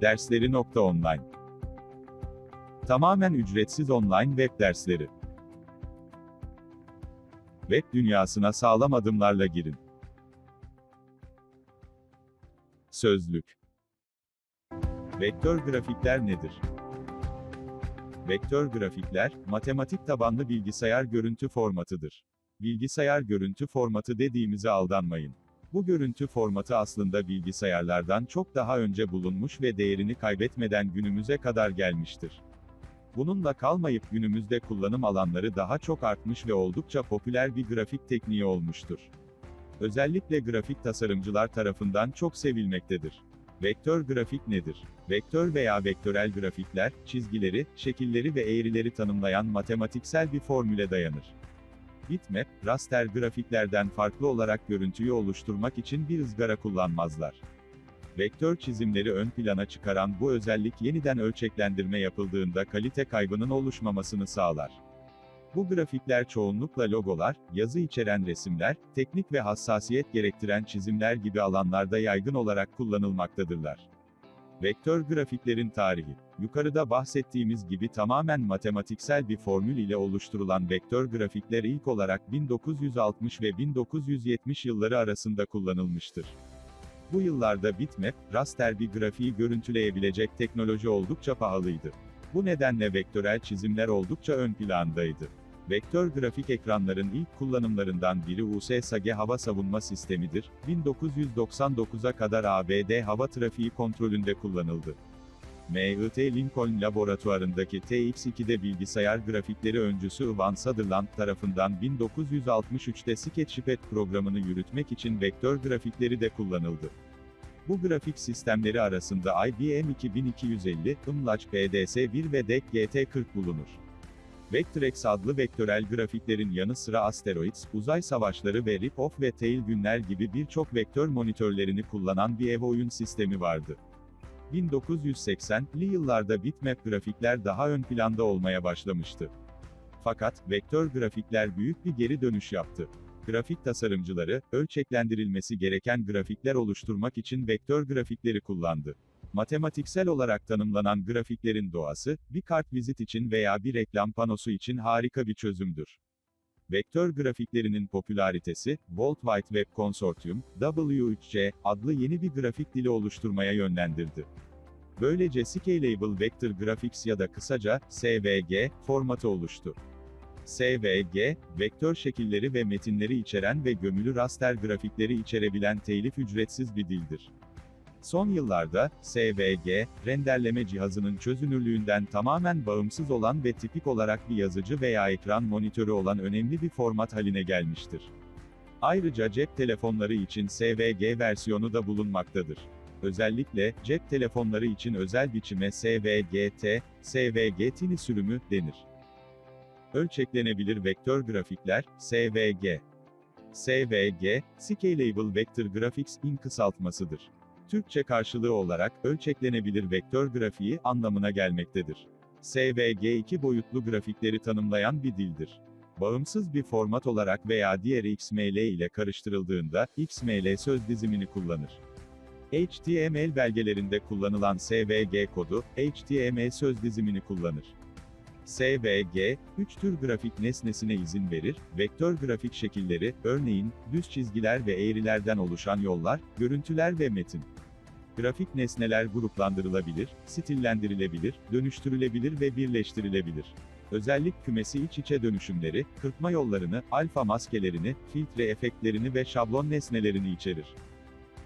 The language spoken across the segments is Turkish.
Dersleri.online Tamamen ücretsiz online web dersleri. Web dünyasına sağlam adımlarla girin. Sözlük Vektör grafikler nedir? Vektör grafikler, matematik tabanlı bilgisayar görüntü formatıdır. Bilgisayar görüntü formatı dediğimize aldanmayın. Bu görüntü formatı aslında bilgisayarlardan çok daha önce bulunmuş ve değerini kaybetmeden günümüze kadar gelmiştir. Bununla kalmayıp günümüzde kullanım alanları daha çok artmış ve oldukça popüler bir grafik tekniği olmuştur. Özellikle grafik tasarımcılar tarafından çok sevilmektedir. Vektör grafik nedir? Vektör veya vektörel grafikler, çizgileri, şekilleri ve eğrileri tanımlayan matematiksel bir formüle dayanır. Bitmap, raster grafiklerden farklı olarak görüntüyü oluşturmak için bir ızgara kullanmazlar. Vektör çizimleri ön plana çıkaran bu özellik yeniden ölçeklendirme yapıldığında kalite kaybının oluşmamasını sağlar. Bu grafikler çoğunlukla logolar, yazı içeren resimler, teknik ve hassasiyet gerektiren çizimler gibi alanlarda yaygın olarak kullanılmaktadırlar. Vektör grafiklerin tarihi. Yukarıda bahsettiğimiz gibi tamamen matematiksel bir formül ile oluşturulan vektör grafikler ilk olarak 1960 ve 1970 yılları arasında kullanılmıştır. Bu yıllarda bitmap, raster bir grafiği görüntüleyebilecek teknoloji oldukça pahalıydı. Bu nedenle vektörel çizimler oldukça ön plandaydı. Vektör grafik ekranların ilk kullanımlarından biri USSG hava savunma sistemidir. 1999'a kadar ABD hava trafiği kontrolünde kullanıldı. MIT Lincoln laboratuvarındaki TX2'de bilgisayar grafikleri öncüsü Ivan Sutherland tarafından 1963'te Sketchpad programını yürütmek için vektör grafikleri de kullanıldı. Bu grafik sistemleri arasında IBM 2250, Imlac PDS-1 ve DEC GT40 bulunur. Vectrex adlı vektörel grafiklerin yanı sıra Asteroids, uzay savaşları ve Rip-Off ve Tail günler gibi birçok vektör monitörlerini kullanan bir ev oyun sistemi vardı. 1980'li yıllarda bitmap grafikler daha ön planda olmaya başlamıştı. Fakat, vektör grafikler büyük bir geri dönüş yaptı. Grafik tasarımcıları, ölçeklendirilmesi gereken grafikler oluşturmak için vektör grafikleri kullandı. Matematiksel olarak tanımlanan grafiklerin doğası, bir kart vizit için veya bir reklam panosu için harika bir çözümdür. Vektör grafiklerinin popülaritesi, World Wide Web Consortium, W3C, adlı yeni bir grafik dili oluşturmaya yönlendirdi. Böylece Scalable Vector Graphics ya da kısaca, SVG, formatı oluştu. SVG, vektör şekilleri ve metinleri içeren ve gömülü raster grafikleri içerebilen telif ücretsiz bir dildir. Son yıllarda, SVG, renderleme cihazının çözünürlüğünden tamamen bağımsız olan ve tipik olarak bir yazıcı veya ekran monitörü olan önemli bir format haline gelmiştir. Ayrıca cep telefonları için SVG versiyonu da bulunmaktadır. Özellikle, cep telefonları için özel biçime SVGT, SVG-TINI sürümü, denir. Ölçeklenebilir vektör grafikler, SVG. SVG, Scalable Vector Graphics, in kısaltmasıdır. Türkçe karşılığı olarak, ölçeklenebilir vektör grafiği, anlamına gelmektedir. SVG iki boyutlu grafikleri tanımlayan bir dildir. Bağımsız bir format olarak veya diğeri XML ile karıştırıldığında, XML söz dizimini kullanır. HTML belgelerinde kullanılan SVG kodu, HTML söz dizimini kullanır. SVG, üç tür grafik nesnesine izin verir, vektör grafik şekilleri, örneğin, düz çizgiler ve eğrilerden oluşan yollar, görüntüler ve metin. Grafik nesneler gruplandırılabilir, stillendirilebilir, dönüştürülebilir ve birleştirilebilir. Özellik kümesi iç içe dönüşümleri, kırpma yollarını, alfa maskelerini, filtre efektlerini ve şablon nesnelerini içerir.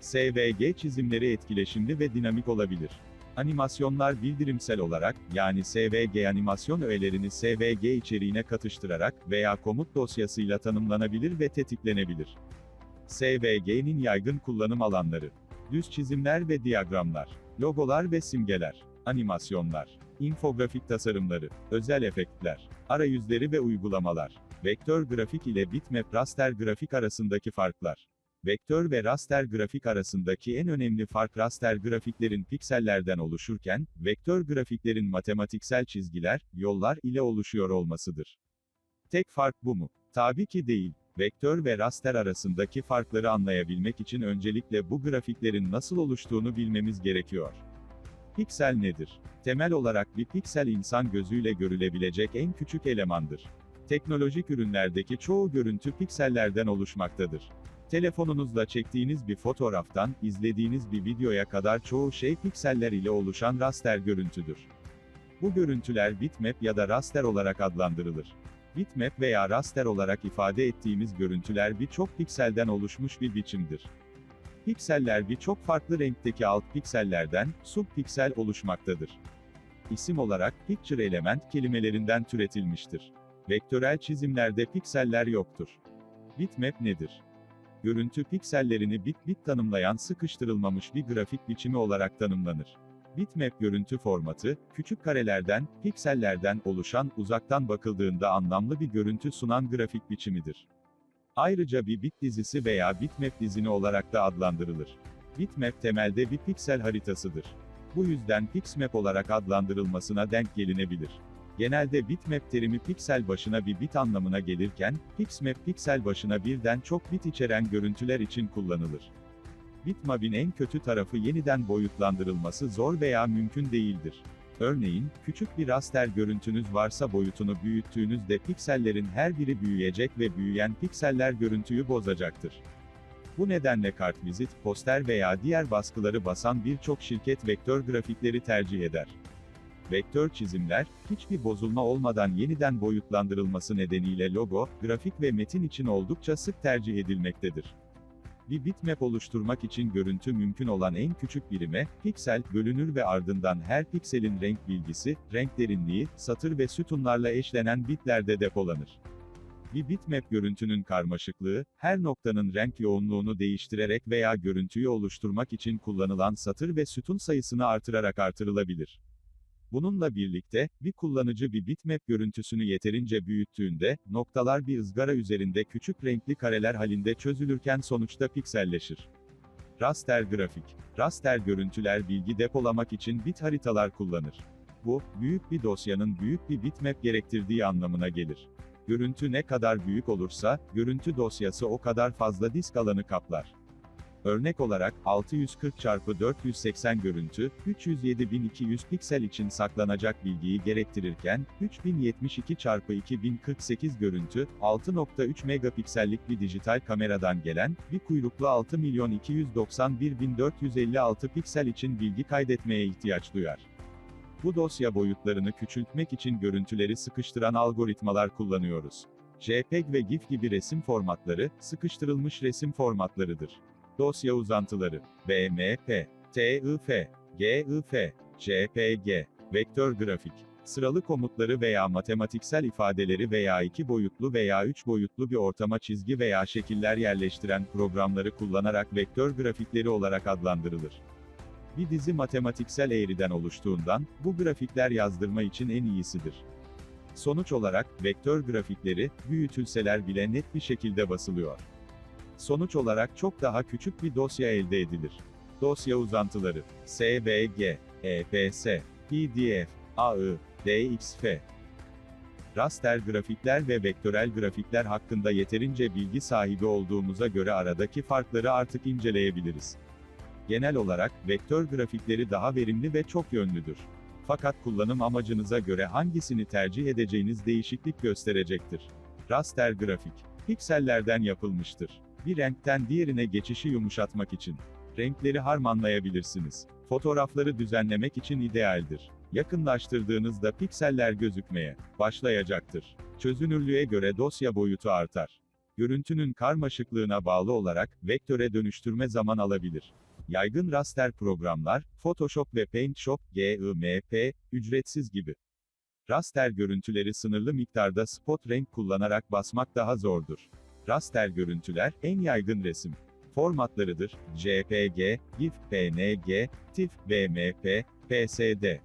SVG çizimleri etkileşimli ve dinamik olabilir. Animasyonlar bildirimsel olarak, yani SVG animasyon öğelerini SVG içeriğine katıştırarak veya komut dosyasıyla tanımlanabilir ve tetiklenebilir. SVG'nin yaygın kullanım alanları. Düz çizimler ve diyagramlar. Logolar ve simgeler. Animasyonlar. infografik tasarımları. Özel efektler. Arayüzleri ve uygulamalar. Vektör grafik ile bitmap raster grafik arasındaki farklar. Vektör ve raster grafik arasındaki en önemli fark raster grafiklerin piksellerden oluşurken, vektör grafiklerin matematiksel çizgiler, yollar ile oluşuyor olmasıdır. Tek fark bu mu? Tabii ki değil. Vektör ve raster arasındaki farkları anlayabilmek için öncelikle bu grafiklerin nasıl oluştuğunu bilmemiz gerekiyor. Piksel nedir? Temel olarak bir piksel insan gözüyle görülebilecek en küçük elemandır. Teknolojik ürünlerdeki çoğu görüntü piksellerden oluşmaktadır. Telefonunuzla çektiğiniz bir fotoğraftan, izlediğiniz bir videoya kadar çoğu şey pikseller ile oluşan raster görüntüdür. Bu görüntüler bitmap ya da raster olarak adlandırılır. Bitmap veya raster olarak ifade ettiğimiz görüntüler birçok pikselden oluşmuş bir biçimdir. Pikseller birçok farklı renkteki alt piksellerden, subpiksel oluşmaktadır. İsim olarak, picture element kelimelerinden türetilmiştir. Vektörel çizimlerde pikseller yoktur. Bitmap nedir? Görüntü piksellerini bit-bit tanımlayan sıkıştırılmamış bir grafik biçimi olarak tanımlanır. Bitmap görüntü formatı, küçük karelerden, piksellerden oluşan, uzaktan bakıldığında anlamlı bir görüntü sunan grafik biçimidir. Ayrıca bir bit dizisi veya bitmap dizini olarak da adlandırılır. Bitmap temelde bir piksel haritasıdır. Bu yüzden Pixmap olarak adlandırılmasına denk gelinebilir. Genelde bitmap terimi piksel başına bir bit anlamına gelirken, Pixmap piksel başına birden çok bit içeren görüntüler için kullanılır. Bitmap'in en kötü tarafı yeniden boyutlandırılması zor veya mümkün değildir. Örneğin, küçük bir raster görüntünüz varsa boyutunu büyüttüğünüzde piksellerin her biri büyüyecek ve büyüyen pikseller görüntüyü bozacaktır. Bu nedenle kartvizit, poster veya diğer baskıları basan birçok şirket vektör grafikleri tercih eder. Vektör çizimler, hiçbir bozulma olmadan yeniden boyutlandırılması nedeniyle logo, grafik ve metin için oldukça sık tercih edilmektedir. Bir bitmap oluşturmak için görüntü mümkün olan en küçük birime, piksel, bölünür ve ardından her pikselin renk bilgisi, renk derinliği, satır ve sütunlarla eşlenen bitlerde depolanır. Bir bitmap görüntünün karmaşıklığı, her noktanın renk yoğunluğunu değiştirerek veya görüntüyü oluşturmak için kullanılan satır ve sütun sayısını artırarak artırılabilir. Bununla birlikte, bir kullanıcı bir bitmap görüntüsünü yeterince büyüttüğünde, noktalar bir ızgara üzerinde küçük renkli kareler halinde çözülürken sonuçta pikselleşir. Raster grafik. Raster görüntüler bilgi depolamak için bit haritalar kullanır. Bu, büyük bir dosyanın büyük bir bitmap gerektirdiği anlamına gelir. Görüntü ne kadar büyük olursa, görüntü dosyası o kadar fazla disk alanı kaplar. Örnek olarak, 640 x 480 görüntü, 307.200 piksel için saklanacak bilgiyi gerektirirken, 3072 x 2048 görüntü, 6.3 megapiksellik bir dijital kameradan gelen, bir kuyruklu 6.291.456 piksel için bilgi kaydetmeye ihtiyaç duyar. Bu dosya boyutlarını küçültmek için görüntüleri sıkıştıran algoritmalar kullanıyoruz. JPEG ve GIF gibi resim formatları, sıkıştırılmış resim formatlarıdır. Dosya uzantıları, BMP, TIF, GIF, JPG, vektör grafik, sıralı komutları veya matematiksel ifadeleri veya iki boyutlu veya üç boyutlu bir ortama çizgi veya şekiller yerleştiren programları kullanarak vektör grafikleri olarak adlandırılır. Bir dizi matematiksel eğriden oluştuğundan, bu grafikler yazdırma için en iyisidir. Sonuç olarak, vektör grafikleri, büyütülseler bile net bir şekilde basılıyor. Sonuç olarak çok daha küçük bir dosya elde edilir. Dosya uzantıları, SVG, EPS, PDF, AI, DXF. Raster grafikler ve vektörel grafikler hakkında yeterince bilgi sahibi olduğumuza göre aradaki farkları artık inceleyebiliriz. Genel olarak, vektör grafikleri daha verimli ve çok yönlüdür. Fakat kullanım amacınıza göre hangisini tercih edeceğiniz değişiklik gösterecektir. Raster grafik, piksellerden yapılmıştır. Bir renkten diğerine geçişi yumuşatmak için. Renkleri harmanlayabilirsiniz. Fotoğrafları düzenlemek için idealdir. Yakınlaştırdığınızda pikseller gözükmeye başlayacaktır. Çözünürlüğe göre dosya boyutu artar. Görüntünün karmaşıklığına bağlı olarak, vektöre dönüştürme zaman alabilir. Yaygın raster programlar, Photoshop ve PaintShop, GIMP, ücretsiz gibi. Raster görüntüleri sınırlı miktarda spot renk kullanarak basmak daha zordur. Raster görüntüler, en yaygın resim formatlarıdır. JPG, GIF, PNG, TIFF, BMP, PSD.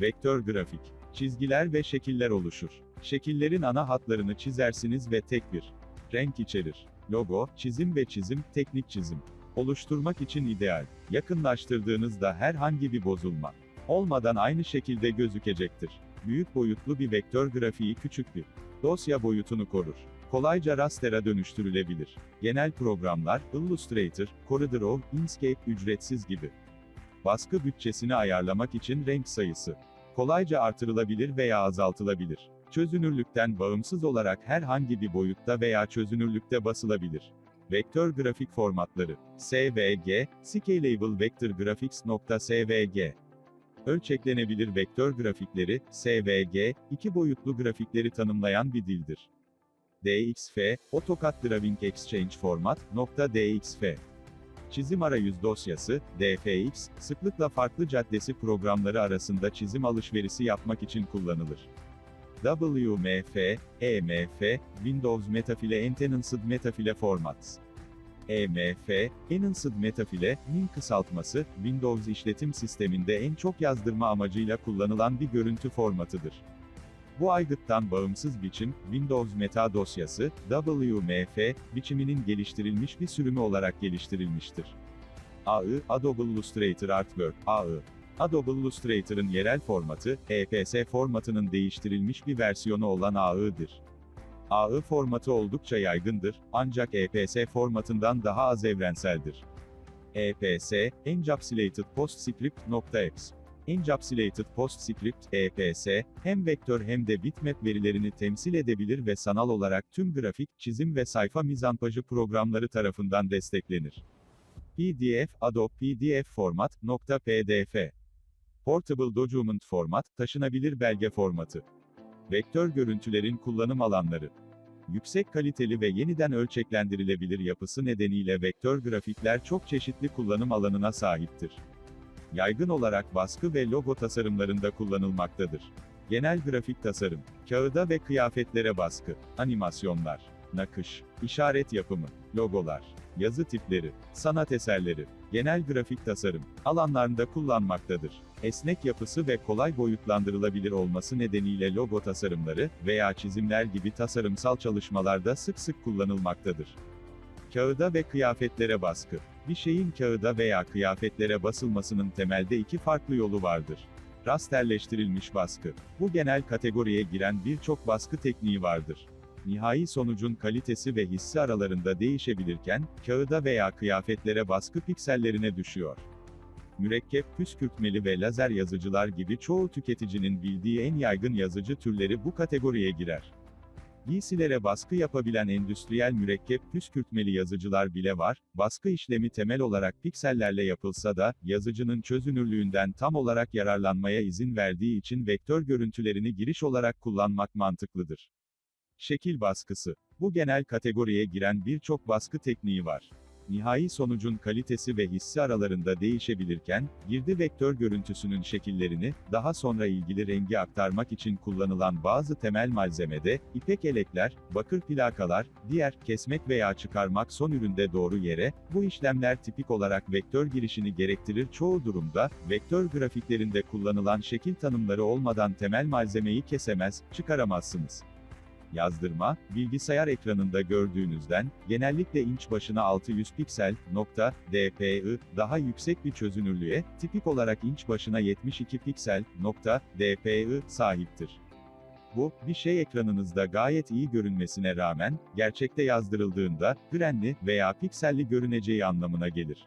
Vektör grafik. Çizgiler ve şekiller oluşur. Şekillerin ana hatlarını çizersiniz ve tek bir renk içerir. Logo, çizim ve çizim, teknik çizim. Oluşturmak için ideal. Yakınlaştırdığınızda herhangi bir bozulma olmadan aynı şekilde gözükecektir. Büyük boyutlu bir vektör grafiği küçük bir dosya boyutunu korur. Kolayca raster'a dönüştürülebilir. Genel programlar, Illustrator, CorelDRAW, Inkscape ücretsiz gibi. Baskı bütçesini ayarlamak için renk sayısı. Kolayca artırılabilir veya azaltılabilir. Çözünürlükten bağımsız olarak herhangi bir boyutta veya çözünürlükte basılabilir. Vektör grafik formatları. SVG, Scalable Vector Graphics.svg Ölçeklenebilir vektör grafikleri, SVG, iki boyutlu grafikleri tanımlayan bir dildir. DXF, AutoCAD Drawing Exchange Format, .dxf. Çizim arayüz dosyası, DFX, sıklıkla farklı caddesi programları arasında çizim alışverişi yapmak için kullanılır. WMF, EMF, Windows Metafile Enhanced Metafile Formats. EMF, Enhanced Metafile, min kısaltması, Windows işletim sisteminde en çok yazdırma amacıyla kullanılan bir görüntü formatıdır. Bu aygıttan bağımsız biçim, Windows Meta dosyası, WMF, biçiminin geliştirilmiş bir sürümü olarak geliştirilmiştir. AI, Adobe Illustrator Artwork, AI. Adobe Illustrator'ın yerel formatı, EPS formatının değiştirilmiş bir versiyonu olan AI'dir. AI formatı oldukça yaygındır, ancak EPS formatından daha az evrenseldir. EPS, Encapsulated PostScript.exe Encapsulated PostScript, EPS, hem vektör hem de bitmap verilerini temsil edebilir ve sanal olarak tüm grafik, çizim ve sayfa mizampajı programları tarafından desteklenir. PDF, Adobe PDF Format, .pdf. Portable Document Format, taşınabilir belge formatı. Vektör görüntülerin kullanım alanları. Yüksek kaliteli ve yeniden ölçeklendirilebilir yapısı nedeniyle vektör grafikler çok çeşitli kullanım alanına sahiptir. Yaygın olarak baskı ve logo tasarımlarında kullanılmaktadır. Genel grafik tasarım, kağıda ve kıyafetlere baskı, animasyonlar, nakış, işaret yapımı, logolar, yazı tipleri, sanat eserleri, genel grafik tasarım alanlarında kullanmaktadır. Esnek yapısı ve kolay boyutlandırılabilir olması nedeniyle logo tasarımları veya çizimler gibi tasarımsal çalışmalarda sık sık kullanılmaktadır. Kağıda ve kıyafetlere baskı. Bir şeyin kağıda veya kıyafetlere basılmasının temelde iki farklı yolu vardır. Rasterleştirilmiş baskı. Bu genel kategoriye giren birçok baskı tekniği vardır. Nihai sonucun kalitesi ve hissi aralarında değişebilirken, kağıda veya kıyafetlere baskı piksellerine düşüyor. Mürekkep, püskürtmeli ve lazer yazıcılar gibi çoğu tüketicinin bildiği en yaygın yazıcı türleri bu kategoriye girer. Giysilere baskı yapabilen endüstriyel mürekkep püskürtmeli yazıcılar bile var, baskı işlemi temel olarak piksellerle yapılsa da, yazıcının çözünürlüğünden tam olarak yararlanmaya izin verdiği için vektör görüntülerini giriş olarak kullanmak mantıklıdır. Şekil baskısı. Bu genel kategoriye giren birçok baskı tekniği var. Nihai sonucun kalitesi ve hissi aralarında değişebilirken, girdi vektör görüntüsünün şekillerini, daha sonra ilgili rengi aktarmak için kullanılan bazı temel malzemede, ipek elekler, bakır plakalar, diğer, kesmek veya çıkarmak son üründe doğru yere, bu işlemler tipik olarak vektör girişini gerektirir çoğu durumda, vektör grafiklerinde kullanılan şekil tanımları olmadan temel malzemeyi kesemez, çıkaramazsınız. Yazdırma, bilgisayar ekranında gördüğünüzden, genellikle inç başına 600 piksel, nokta, dpi, daha yüksek bir çözünürlüğe, tipik olarak inç başına 72 piksel, nokta, dpi, sahiptir. Bu, bir şey ekranınızda gayet iyi görünmesine rağmen, gerçekte yazdırıldığında, grenli veya pikselli görüneceği anlamına gelir.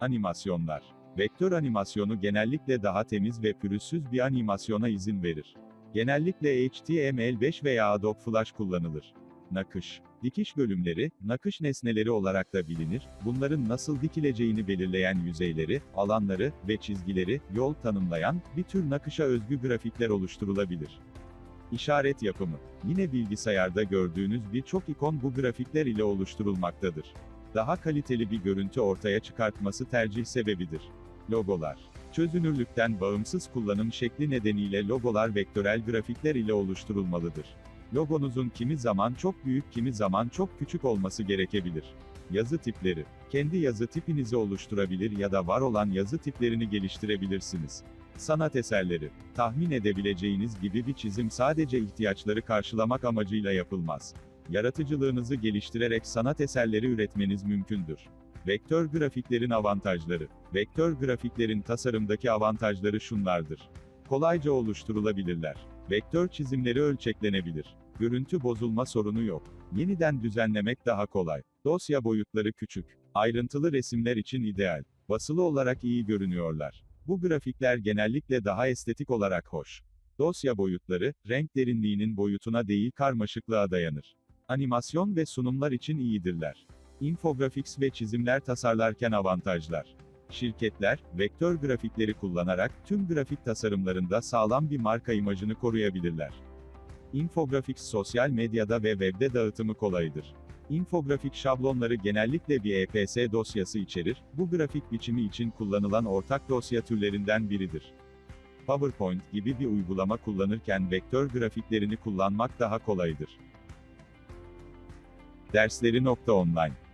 Animasyonlar. Vektör animasyonu genellikle daha temiz ve pürüzsüz bir animasyona izin verir. Genellikle HTML5 veya Adobe Flash kullanılır. Nakış. Dikiş bölümleri, nakış nesneleri olarak da bilinir, bunların nasıl dikileceğini belirleyen yüzeyleri, alanları ve çizgileri, yol tanımlayan, bir tür nakışa özgü grafikler oluşturulabilir. İşaret yapımı. Yine bilgisayarda gördüğünüz birçok ikon bu grafikler ile oluşturulmaktadır. Daha kaliteli bir görüntü ortaya çıkartması tercih sebebidir. Logolar. Çözünürlükten bağımsız kullanım şekli nedeniyle logolar vektörel grafikler ile oluşturulmalıdır. Logonuzun kimi zaman çok büyük kimi zaman çok küçük olması gerekebilir. Yazı tipleri. Kendi yazı tipinizi oluşturabilir ya da var olan yazı tiplerini geliştirebilirsiniz. Sanat eserleri. Tahmin edebileceğiniz gibi bir çizim sadece ihtiyaçları karşılamak amacıyla yapılmaz. Yaratıcılığınızı geliştirerek sanat eserleri üretmeniz mümkündür. Vektör grafiklerin avantajları. Vektör grafiklerin tasarımdaki avantajları şunlardır. Kolayca oluşturulabilirler. Vektör çizimleri ölçeklenebilir. Görüntü bozulma sorunu yok. Yeniden düzenlemek daha kolay. Dosya boyutları küçük. Ayrıntılı resimler için ideal. Basılı olarak iyi görünüyorlar. Bu grafikler genellikle daha estetik olarak hoş. Dosya boyutları, renk derinliğinin boyutuna değil karmaşıklığa dayanır. Animasyon ve sunumlar için iyidirler. Infographics ve çizimler tasarlarken avantajlar. Şirketler, vektör grafikleri kullanarak, tüm grafik tasarımlarında sağlam bir marka imajını koruyabilirler. Infographics sosyal medyada ve webde dağıtımı kolaydır. Infografik şablonları genellikle bir EPS dosyası içerir, bu grafik biçimi için kullanılan ortak dosya türlerinden biridir. PowerPoint gibi bir uygulama kullanırken vektör grafiklerini kullanmak daha kolaydır. Dersleri.online